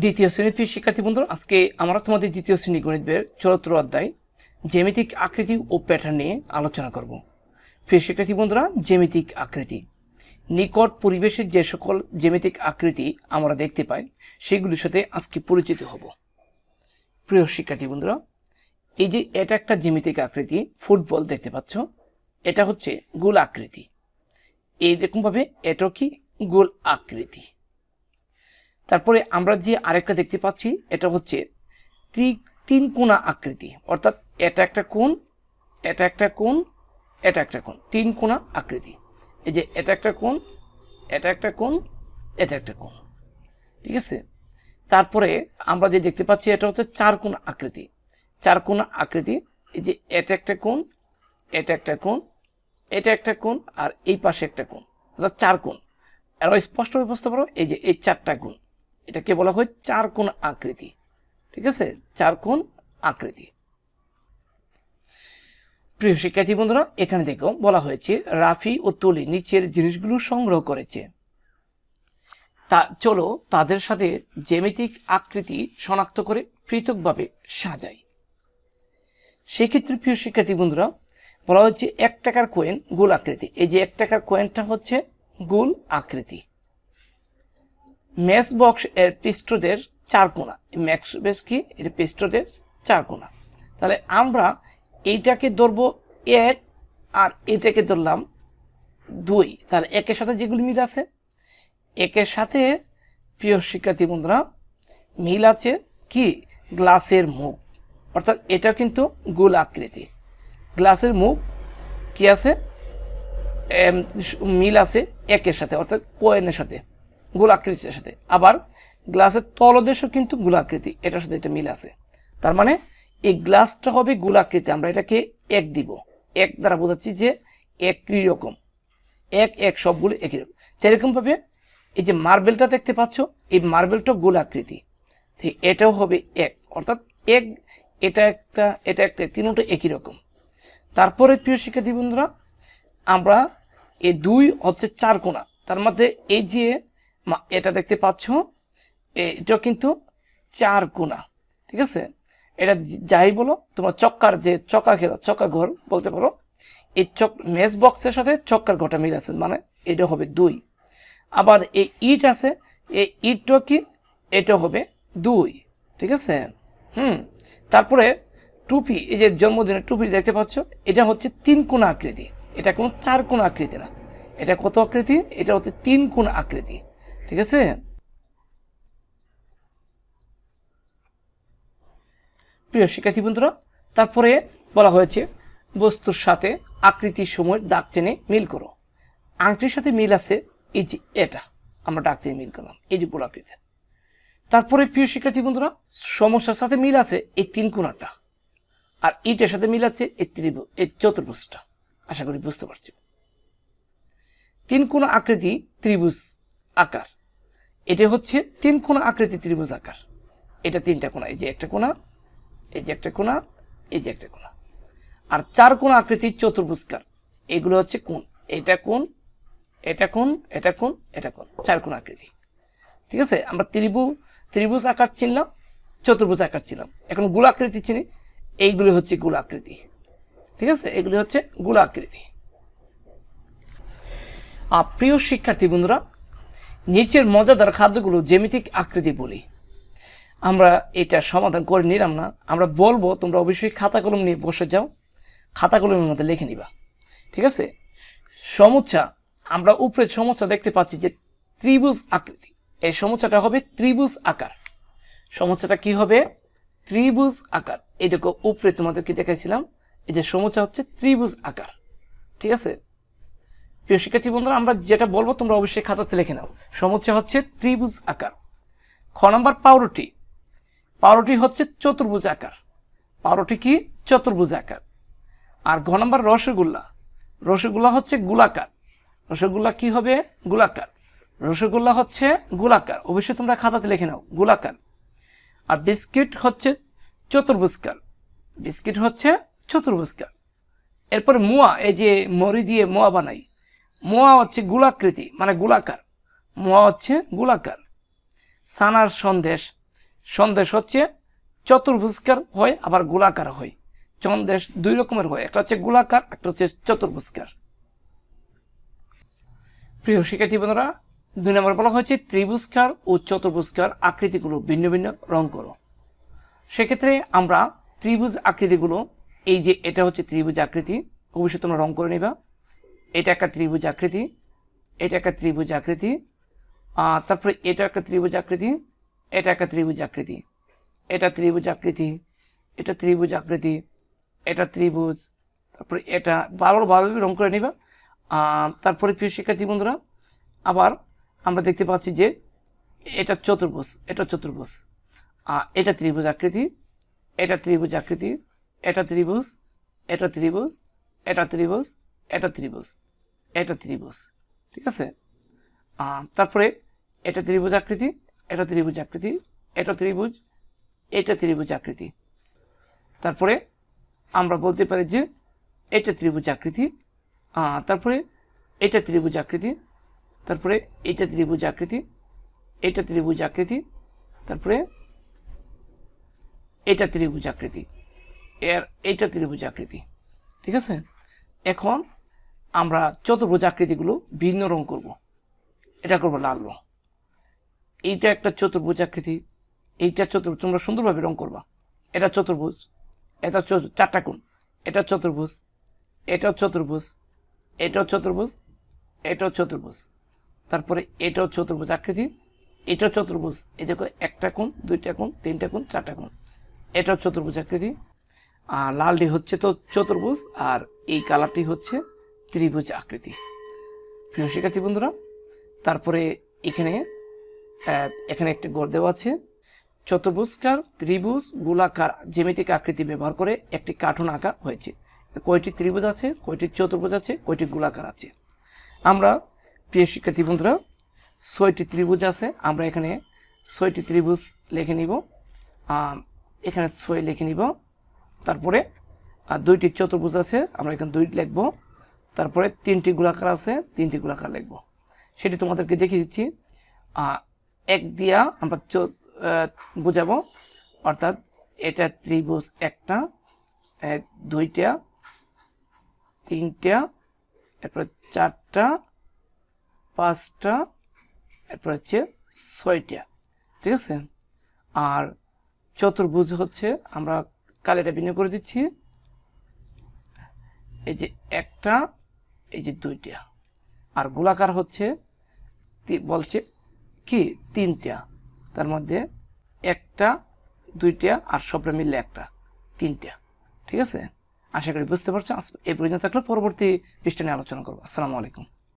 দ্বিতীয় শ্রেণির প্রিয় শিক্ষার্থী বন্ধুরা, আজকে আমরা তোমাদের দ্বিতীয় শ্রেণি গণিত বইয়ের অধ্যায়, জ্যামিতিক আকৃতি ও প্যাটার্ন নিয়ে আলোচনা করব। প্রিয় শিক্ষার্থী বন্ধুরা, জ্যামিতিক আকৃতি। নিকট পরিবেশের যে সকল জ্যামিতিক আকৃতি আমরা দেখতে পাই, সেগুলির সাথে আজকে পরিচিত হব। প্রিয় শিক্ষার্থী বন্ধুরা, এই যে এটা একটা জ্যামিতিক আকৃতি, ফুটবল দেখতে পাচ্ছ, এটা হচ্ছে গোল আকৃতি। এইরকমভাবে এটাও কি গোল আকৃতি। তারপরে আমরা যে আরেকটা দেখতে পাচ্ছি, এটা হচ্ছে তিন কোণা আকৃতি। অর্থাৎ এটা একটা কোণ, এটা একটা কোণ, এটা একটা কোণ। তিন কোণা আকৃতি। এই যে এটা একটা কোণ, এটা একটা কোণ, এটা একটা কোণ। ঠিক আছে? তারপরে আমরা যে দেখতে পাচ্ছি, এটা হচ্ছে চার কোণ আকৃতি। চার কোণ আকৃতি, এই যে এটা একটা কোণ, এটা একটা কোণ, এটা একটা কোণ, আর এই পাশে একটা কোণ। অর্থাৎ চার কোণ। আরও স্পষ্টভাবে বুঝতে পারো এই যে এই চারটা কোণ। এটাকে বলা হয় চার কোণ আকৃতি। ঠিক আছে? চার কোণ আকৃতি। প্রিয় শিক্ষার্থী বন্ধুরা, এখানে দেখো বলা হয়েছে, রাফি ও তুলি নিচের জিনিসগুলো সংগ্রহ করেছে। তা চলো তাদের সাথে জ্যামিতিক আকৃতি শনাক্ত করে পৃথকভাবে সাজাই। সেক্ষেত্রে প্রিয় শিক্ষার্থী বন্ধুরা, বলা হচ্ছে এক টাকার কয়েন গোল আকৃতি। এই যে এক টাকার কয়েনটা হচ্ছে গোল আকৃতি। ম্যাচ বক্স এর পৃষ্ঠদের চার কোণা ম্যাক্স বেস কি? এর পৃষ্ঠদের চার কোণা তাহলে আমরা এইটাকে ধরবো এক আর এটাকে ধরলাম দুই। তাহলে একের সাথে যেগুলি মিল আছে, একের সাথে প্রিয় শিক্ষার্থী বন্ধুরা, মিল আছে কি? গ্লাসের মুখ। অর্থাৎ এটা কিন্তু গোল আকৃতি। গ্লাসের মুখ কি আছে? মিল আছে একের সাথে, অর্থাৎ কোয়েনের সাথে। গোল আকৃতির সাথে। আবার গ্লাসের তলদেশও কিন্তু গোলাকৃতি, এটার সাথে এটা মিল আছে। তার মানে এই গ্লাসটা হবে গোলাকৃতি, আমরা এটাকে এক দিব। এক দ্বারা বোঝাচ্ছি যে একই রকম। এক এক, সবগুলো একই রকম। তো এরকমভাবে এই যে মার্বেলটা দেখতে পাচ্ছ, এই মার্বেলটা গোলাকৃতি। এটাও হবে এক। অর্থাৎ এক, এটা একটা এটা একটা তিনটা একই রকম। তারপরে প্রিয় শিক্ষার্থী বন্ধুরা, আমরা এই দুই হচ্ছে চার কোণা। তার মধ্যে এই যে এটা দেখতে পাচ্ছ? এটা কিন্তু চার কোণা ঠিক আছে? এটা যাই বলো, তোমার চক্কার যে চক্কা ঘেরা, চক্কা ঘর বলতে পারো, এই চক, মেস বক্সের সাথে চক্কার ঘরটা মিল আছে মানে এটা হবে দুই। আবার এই ইট আছে, এই ইটটা কি এটা হবে দুই, ঠিক আছে? হুম, তারপরে টুপি, এই যে জন্মদিনের টুপি দেখতে পাচ্ছ, এটা হচ্ছে তিন কোণ আকৃতি, এটা কোনো চার কোণ আকৃতি না, এটা কত আকৃতি? এটা হচ্ছে তিন কোণ আকৃতি। ঠিক আছে? প্রিয় শিক্ষার্থী বন্ধুরা, তারপরে বলা হয়েছে, বস্তুর সাথে আকৃতির সময় দাগ টেনে মিল করো। আংটির সাথে মিল আছে, এই যে এটা, আমরা ডাক দিয়ে মিল করলাম, এই যে গোলাকৃতি তারপরে প্রিয় শিক্ষার্থী বন্ধুরা, সমস্যার সাথে মিল আছে, এই তিন কোণাটা আর ইটের সাথে মিল আছে, এই ত্রিভুজ এই চতুর্ভুজটা। আশা করি বুঝতে পারছি। তিন কোণ আকৃতি ত্রিভুজ আকার। এটা হচ্ছে তিন কোণ আকৃতি ত্রিভুজ আকার। এটা তিনটা কোণা, এই যে একটা কোণা, এই যে একটা কোণা, এই যে একটা কোণা। আর চার কোণ আকৃতি চতুর্ভুজকার, এগুলো হচ্ছে কোণ। এটা কোণ এটা কোণ এটা কোণ এটা কোণ, চার কোণ আকৃতি। ঠিক আছে? আমরা ত্রিভু, ত্রিভুজ আকার চিনলাম, চতুর্ভুজ আকার ছিলাম এখন গুল আকৃতি চিনি, এইগুলি হচ্ছে গুল আকৃতি। ঠিক আছে? এগুলি হচ্ছে গোলাকৃতি আর প্রিয় শিক্ষার্থী বন্ধুরা নিচের মজাদার খাদ্যগুলো জ্যামিতিক আকৃতি বলি। আমরা এটা সমাধান করে নিলাম না। আমরা বলব, তোমরা অবশ্যই খাতা কলম নিয়ে বসে যাও। খাতা কলমের মধ্যে লিখে নিবা। ঠিক আছে? সমুচ্চা আমরা উপরে সমুচ্চা দেখতে পাচ্ছি যে ত্রিভুজ আকৃতি। এই সমুচ্চাটা হবে ত্রিভুজ আকার। সমুচ্চাটা কি হবে? ত্রিভুজ আকার। দেখো, উপরে তোমাদেরকে দেখাইছিলাম, এই যে সমুচ্চা হচ্ছে ত্রিভুজ আকার। ঠিক আছে? প্রিয় শিক্ষার্থী বন্ধুরা, আমরা যেটা বলব তোমরা অবশ্যই খাতাতে লিখে নাও। সমুচ্চা হচ্ছে ত্রিভুজ আকার। খ নম্বর, পাউরুটি। পাউরুটি হচ্ছে চতুর্ভুজ আকার। পাউরুটি কি? চতুর্ভুজ আকার। আর ঘ নম্বর, রসগোল্লা। রসগোল্লা হচ্ছে গোলাকার। রসগোল্লা কি হবে? গোলাকার। রসগোল্লা হচ্ছে গোলাকার। অবশ্যই তোমরা খাতাতে লিখে নাও, গোলাকার। আর বিস্কিট হচ্ছে চতুর্ভুজকার। বিস্কিট হচ্ছে চতুর্ভুজকার। এরপর মোয়া, এই যে মরি দিয়ে মোয়া বানাই। মোয়া হচ্ছে গোলাকৃতি মানে গোলাকার। মোয়া হচ্ছে গোলাকার। সানার সন্দেশ। সন্দেশ হচ্ছে চতুর্ভুজকার হয় আবার গোলাকার হয়। সন্দেশ দুই রকমের হয়, একটা হচ্ছে গোলাকার, একটা হচ্ছে চতুর্ভুজকার। প্রিয় শিক্ষার্থী বন্ধুরা, দুই নম্বর বলা হয়েছে ত্রিভুজকার ও চতুর্ভুজকার আকৃতিগুলো ভিন্ন ভিন্ন রং করো। সেক্ষেত্রে আমরা ত্রিভুজ আকৃতিগুলো, এই যে এটা হচ্ছে ত্রিভুজ আকৃতি অবশ্যই তোমরা রং করে নেবা। এটা একটা ত্রিভুজ আকৃতি, এটা একটা ত্রিভুজ আকৃতি তারপরে এটা একটা ত্রিভুজ আকৃতি, এটা একটা ত্রিভুজ আকৃতি। এটা ত্রিভুজ আকৃতি, এটা ত্রিভুজ আকৃতি, এটা ত্রিভুজ, তারপরে এটা ভালোভাবে রং করে নিবা। তারপরে প্রিয় শিক্ষার্থী বন্ধুরা, আবার আমরা দেখতে পাচ্ছি যে এটা চতুর্ভুজ এটা চতুর্ভুজ। এটা ত্রিভুজ আকৃতি, এটা ত্রিভুজ আকৃতি, এটা ত্রিভুজ এটা ত্রিভুজ এটা ত্রিভুজ এটা ত্রিভুজ। এটা ত্রিভুজ, ঠিক আছে? তারপরে এটা ত্রিভুজ আকৃতি, এটা ত্রিভুজ আকৃতি, এটা ত্রিভুজ এটা ত্রিভুজ আকৃতি। তারপরে আমরা বলতে পারি যে এটা ত্রিভুজ আকৃতি তারপরে এটা ত্রিভুজ আকৃতি, তারপরে এটা ত্রিভুজ আকৃতি, এটা ত্রিভুজ আকৃতি, তারপরে এটা ত্রিভুজ আকৃতি, এর এটা ত্রিভুজ আকৃতি, ঠিক আছে? এখন আমরা চতুর্ভুজ আকৃতিগুলো ভিন্ন রং করব। এটা করব লাল রং। এইটা একটা চতুর্ভুজ আকৃতি। এইটা চতুর্ভুজ, তোমরা সুন্দরভাবে রং করবা। এটা চতুর্ভুজ, এটা চারটা কোণ। এটা চতুর্ভুজ, এটাও চতুর্ভুজ এটাও চতুর্ভুজ এটাও চতুর্ভুজ। তারপরে এটাও চতুর্ভুজ আকৃতি, এটাও চতুর্ভুজ। এই দেখো, একটা কোণ, দুইটা কোণ, তিনটা কোণ, চারটা কোণ। এটাও চতুর্ভুজ আকৃতি। আর লালটি হচ্ছে তো চতুর্ভুজ, আর এই কালারটি হচ্ছে ত্রিভুজ আকৃতি। প্রিয় শিক্ষার্থী বন্ধুরা, তারপরে এখানে এখানে একটি গড় দেওয়া আছে। চতুর্ভুজকার, ত্রিভুজ, গোলাকার জ্যামিতিক আকৃতি ব্যবহার করে একটি কার্টুন আঁকা হয়েছে। কয়টি ত্রিভুজ আছে, কয়টি চতুর্ভুজ আছে, কয়টি গোলাকার আছে। আমরা, প্রিয় শিক্ষার্থী বন্ধুরা, ছয়টি ত্রিভুজ আছে। আমরা এখানে ছয়টি ত্রিভুজ লিখে নিব। এখানে ছয় লিখে নিব। তারপরে আর দুইটি চতুর্ভুজ আছে। আমরা এখানে দুই লিখব। তারপরে তিনটি গোলাকার আছে, তিনটি গোলাকার লিখব। সেটি তোমাদেরকে দেখিয়ে দিচ্ছি। এক দিয়া আমরা বুঝাবো। অর্থাৎ এটা ত্রিভুজ একটা দুইটা, তিনটা, এরপরে চারটা, পাঁচটা, এরপর হচ্ছে ছয়টা। ঠিক আছে? আর চতুর্ভুজ হচ্ছে আমরা কালিটা বিনিয়োগ করে দিচ্ছি। এই যে একটা এই যে দুইটা। আর গোলাকার হচ্ছে বলছে কি? তিনটা। তার মধ্যে একটা, দুইটা, আর সবটা মিললে একটা। তিনটা। ঠিক আছে? আশা করি বুঝতে পারছ। এই পর্যন্ত থাকলে। পরবর্তী পৃষ্ঠা নিয়ে আলোচনা করব। আসসালামু আলাইকুম।